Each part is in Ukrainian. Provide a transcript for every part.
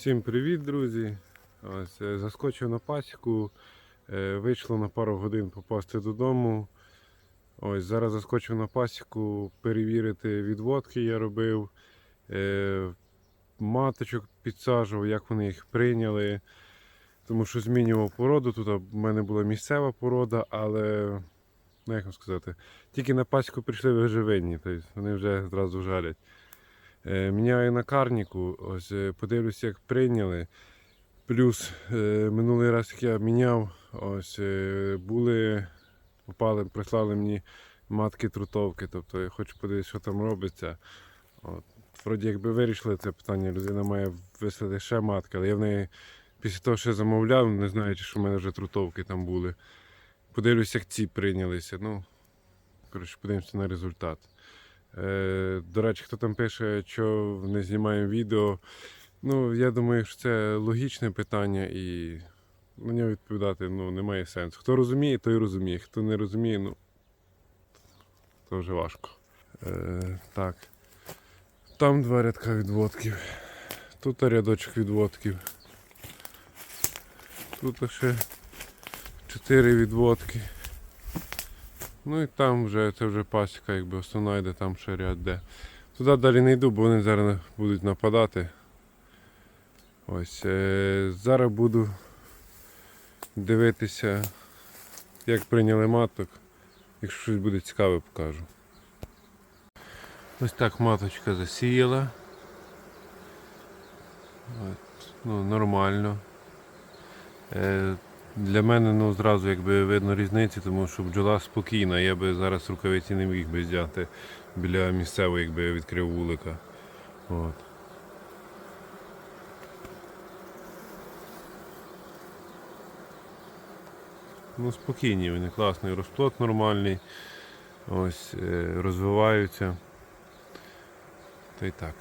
Всім привіт, друзі! Ось, е, заскочив на пасіку, е, вийшло на пару годин попасти додому. Ось, зараз заскочив на пасіку перевірити відводки я робив, е, маточок підсаджував, як вони їх прийняли. Тому що змінював породу. Тут в мене була місцева порода, але ну, як вам сказати, тільки на пасіку прийшли виживенні, тобто вони вже зразу жалять. Е, Міняю на карніку, ось е, подивлюсь, як прийняли. Плюс е, минулий раз, як я міняв, ось були, попали, прислали мені матки трутовки. Тобто я хочу подивитися, що там робиться. От. Вроді якби вирішили це питання, людина має вислати ще матки, але я в неї після того, що замовляв, не знаючи, що в мене вже трутовки там були. Подивлюсь, як ці прийнялися. Ну, коротше, подивимося на результат. Е, до речі, хто там пише, що не знімаємо відео. Ну, я думаю, що це логічне питання і на нього відповідати ну, немає сенсу. Хто розуміє, той розуміє. Хто не розуміє, ну то вже важко. Е, так. Там два рядка відводків. Тут рядочок відводків. Тут ще чотири відводки. Ну і там вже це вже пасіка, якби основна йде, там ще ряд де. Туди далі не йду, бо вони зараз будуть нападати. Ось. Е, зараз буду дивитися, як прийняли маток. Якщо щось буде цікаве, покажу. Ось так маточка засіяла. От, ну, нормально. Е, для мене ну, зразу якби видно різниці, тому що бджола спокійна. Я би зараз рукавиці не міг би взяти біля місцевої, якби я відкрив вулика. От. Ну, спокійні вони, класний розплод нормальний. Ось, е, розвиваються. Та й так.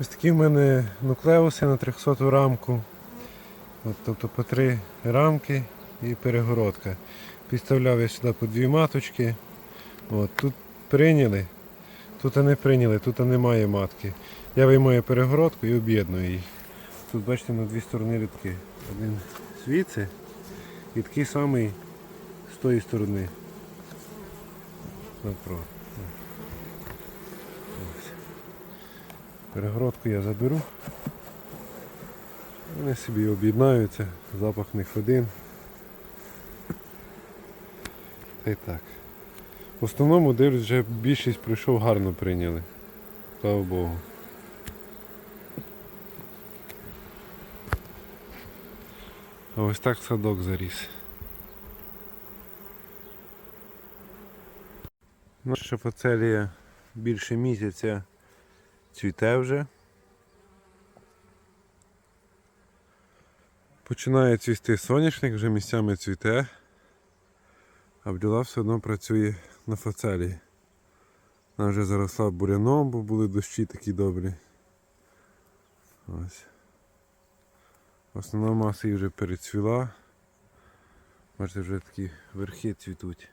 Ось такі в мене нуклеуси на 300 рамку. От, тобто по три рамки і перегородка. Підставляв я сюди по дві маточки. От, тут прийняли, тут не прийняли, тут немає матки. Я виймаю перегородку і об'єдную їх. Тут бачите на дві сторони рядки. Один звідси і такий самий з тої сторони. Напроти. Перегородку я заберу. Вони собі об'єднаються, запах них один. Та й так. В основному дивлюсь, вже більшість прийшов гарно прийняли. Слава Богу. А ось так садок заріс. Наша фацелія більше місяця цвіте вже. Починає цвісти соняшник, вже місцями цвіте, а бджола все одно працює на фацелії. Вона вже заросла буряном, бо були дощі такі добрі. Ось. Основна маса її вже перецвіла. Бачите, вже такі верхи цвітуть.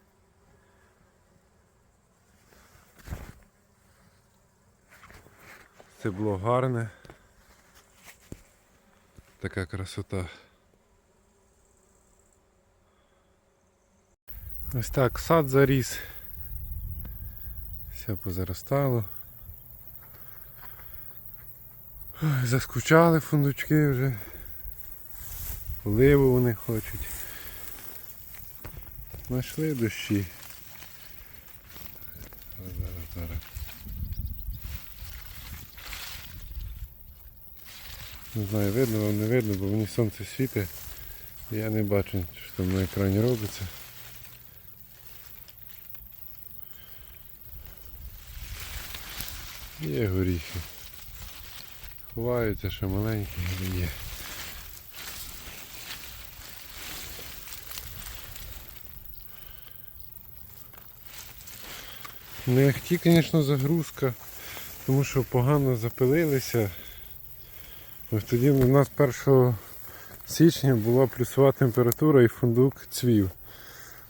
Це було гарне. Така красота. Ось так сад заріс. Все позаростало. Ой, Заскучали фундучки вже. Поливу вони хочуть. Знайшли дощі. Зараз, зараз, Не знаю, видно вам не видно, бо мені сонце світить. Я не бачу, що там на екрані робиться. Є горіхи. Ховаються ще маленькі, але є. Не ахті, звісно, загрузка, тому що погано запилилися. Тоді у нас 1 січня була плюсова температура і фундук цвів.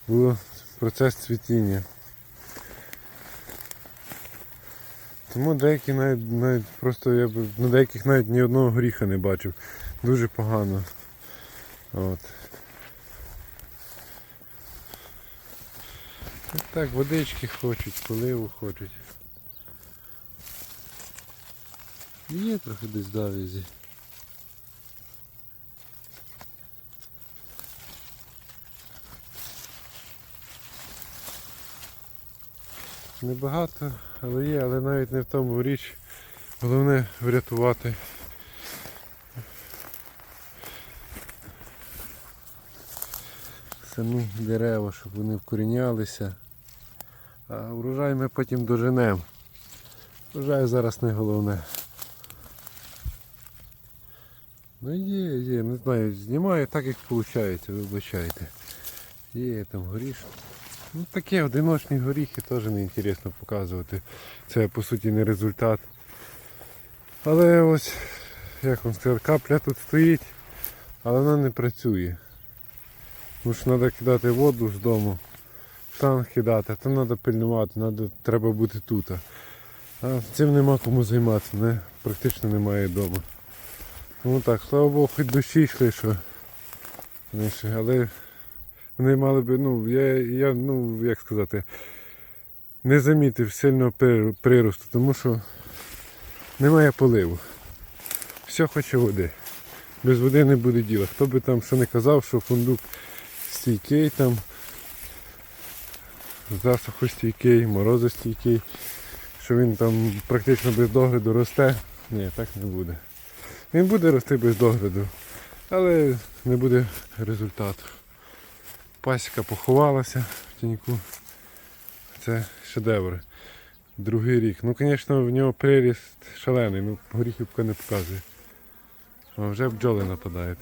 Був процес цвітіння. Тому деякі навіть, навіть просто я б на деяких навіть ні одного горіха не бачив. Дуже погано. От. Так, водички хочуть, поливу хочуть. Є трохи десь завязі. Небагато, але є, але навіть не в тому річ. Головне врятувати. Самі дерева, щоб вони вкорінялися. А врожай ми потім доженемо. Врожай зараз не головне. Ну є, є, не знаю, знімаю так як виходить, вибачайте. Є там горіш. Ну таке одиночні горіхи теж не інтересно показувати. Це по суті не результат. Але ось, як вам сказати, капля тут стоїть, але вона не працює. Тому що треба кидати воду з дому, штанг кидати, то треба пильнувати, надо, треба бути тут. А цим нема кому займатися, не, практично немає вдома. Тому так, слава Богу, хоч дощі йшли, що. Але вони мали би, ну, я, я, ну, як сказати, не замітив сильного приросту, тому що немає поливу. Все хоче води. Без води не буде діла. Хто би там що не казав, що фундук стійкий там, засухостійкий, морозостійкий, що він там практично без догляду росте. Ні, так не буде. Він буде рости без догляду, але не буде результату. Пасіка поховалася в тіньку. Це шедевр. Другий рік. Ну, звісно, в нього приріст шалений, ну горіхи поки не показує. А вже бджоли нападають.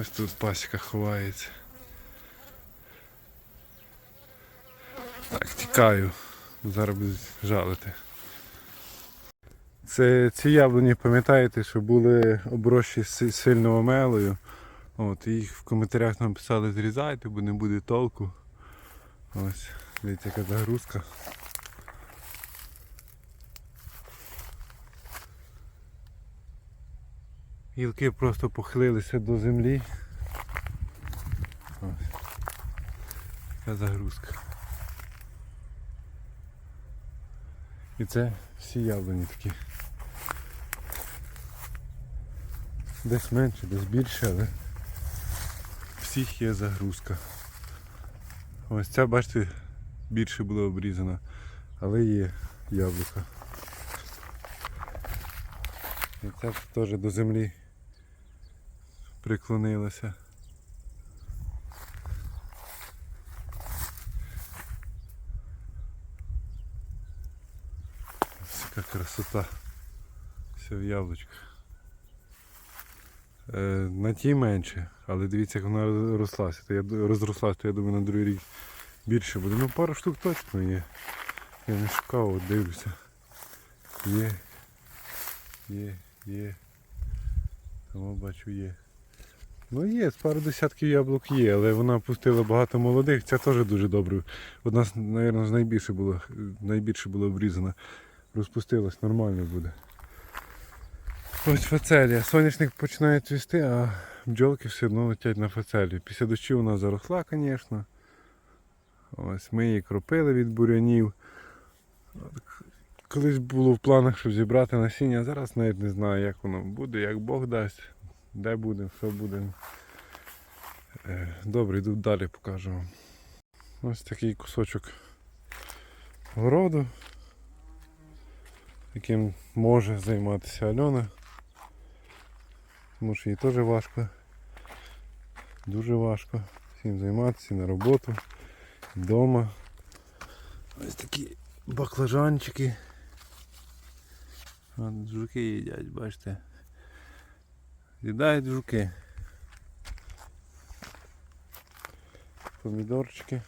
Ось тут пасіка ховається. Так, тікаю. Зараз будуть жалити. Це ці яблуні, пам'ятаєте, що були оброщі с- сильно омелою. От, їх в коментарях нам писали зрізайте, бо не буде толку. Ось, дивіться, яка загрузка. Гілки просто похилилися до землі. Ось. Така загрузка. І це всі яблуні такі. Десь менше, десь більше, але всіх є загрузка. Ось ця, бачите, більше було обрізано, але є яблука. І ця теж до землі приклонилася. Ось яка красота. Все в яблучках. Е, на тій менше, але дивіться, як вона розрослася. То я розрослась, то я думаю на другий рік більше буде. Ну пару штук точно є. Я не шукав, от дивлюся. Є. Є, є. Тому бачу є. Ну є, з пару десятків яблук є, але вона пустила багато молодих. Ця теж дуже добре. Одна, мабуть, найбільше було, найбільше було обрізана. Розпустилась, нормально буде. Ось фацелія. Соняшник починає цвісти, а бджолки все одно летять на фацелію. Після дощу вона заросла, звісно. Ось ми її кропили від бурянів. Колись було в планах, щоб зібрати насіння, а зараз навіть не знаю, як воно буде, як Бог дасть, де буде, що буде. Е, Добре, йду далі покажу вам. Ось такий кусочок городу, яким може займатися Альона. Тому що їй теж важко. Дуже важко всім займатися на роботу, вдома. Ось такі баклажанчики. От жуки їдять, бачите. Їдають жуки. Помідорчики.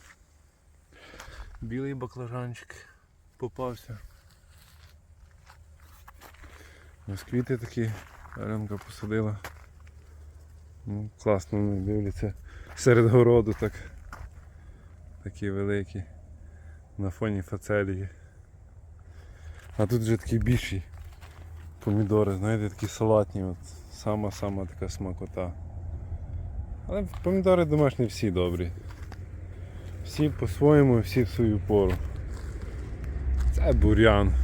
Білий баклажанчик попався. Ось квіти такі Аленка посадила. Ну, класно вони дивляться серед городу так Такі великі. На фоні фацелії. А тут вже такі більші помідори, знаєте, такі салатні. От. Сама-сама така смакота. Але помідори домашні всі добрі. Всі по-своєму, всі в свою пору. Це бур'ян.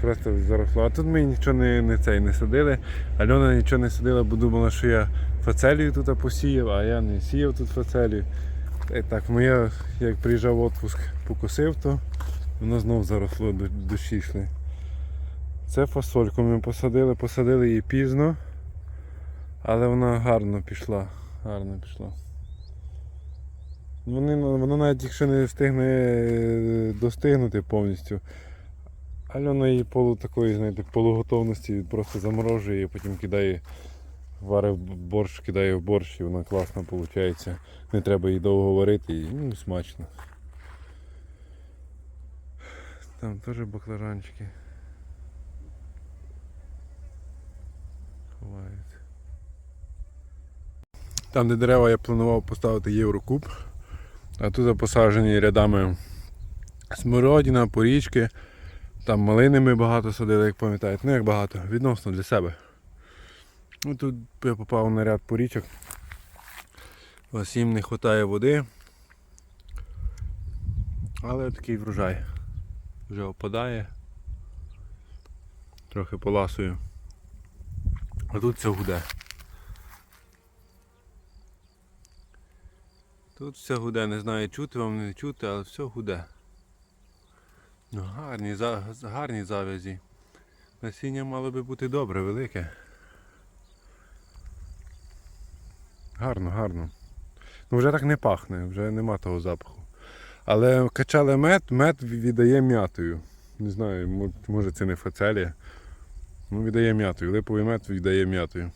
Просто заросло. А тут ми нічого не, не, цей, не садили. Альона нічого не садила, бо думала, що я фацелію тут посіяв, а я не сіяв тут фацелію. Та й так, моя, як приїжджав в отпуск, покосив, то воно знов заросло до, дощі йшли. Це фасольку ми посадили, посадили її пізно, але вона гарно пішла. Гарно пішла. Вони, вона навіть якщо не встигне е, достигнути повністю. Альона її полу такої, знаєте, полуготовності просто заморожує і потім кидає, варить борщ, кидає в борщ і вона класно виходить. Не треба її довго варити і ну, смачно. Там теж баклажанчики. Ховають. Там, де дерева я планував поставити єврокуб, а тут посаджені рядами смородина, порічки. Там малини ми багато садили, як пам'ятаєте. Ну як багато, відносно для себе. Ну, тут я попав на ряд порічок. Ось їм не вистачає води. Але такий врожай. Вже опадає. Трохи поласую. А тут все гуде. Тут все гуде, не знаю чути вам не чути, але все гуде. Ну, гарні, гарні завязі. Насіння мало би бути добре, велике. Гарно, гарно. Ну вже так не пахне, вже нема того запаху. Але качали мед, мед віддає м'ятою. Не знаю, може це не фацелія. Ну віддає м'ятою. Липовий мед віддає м'ятою.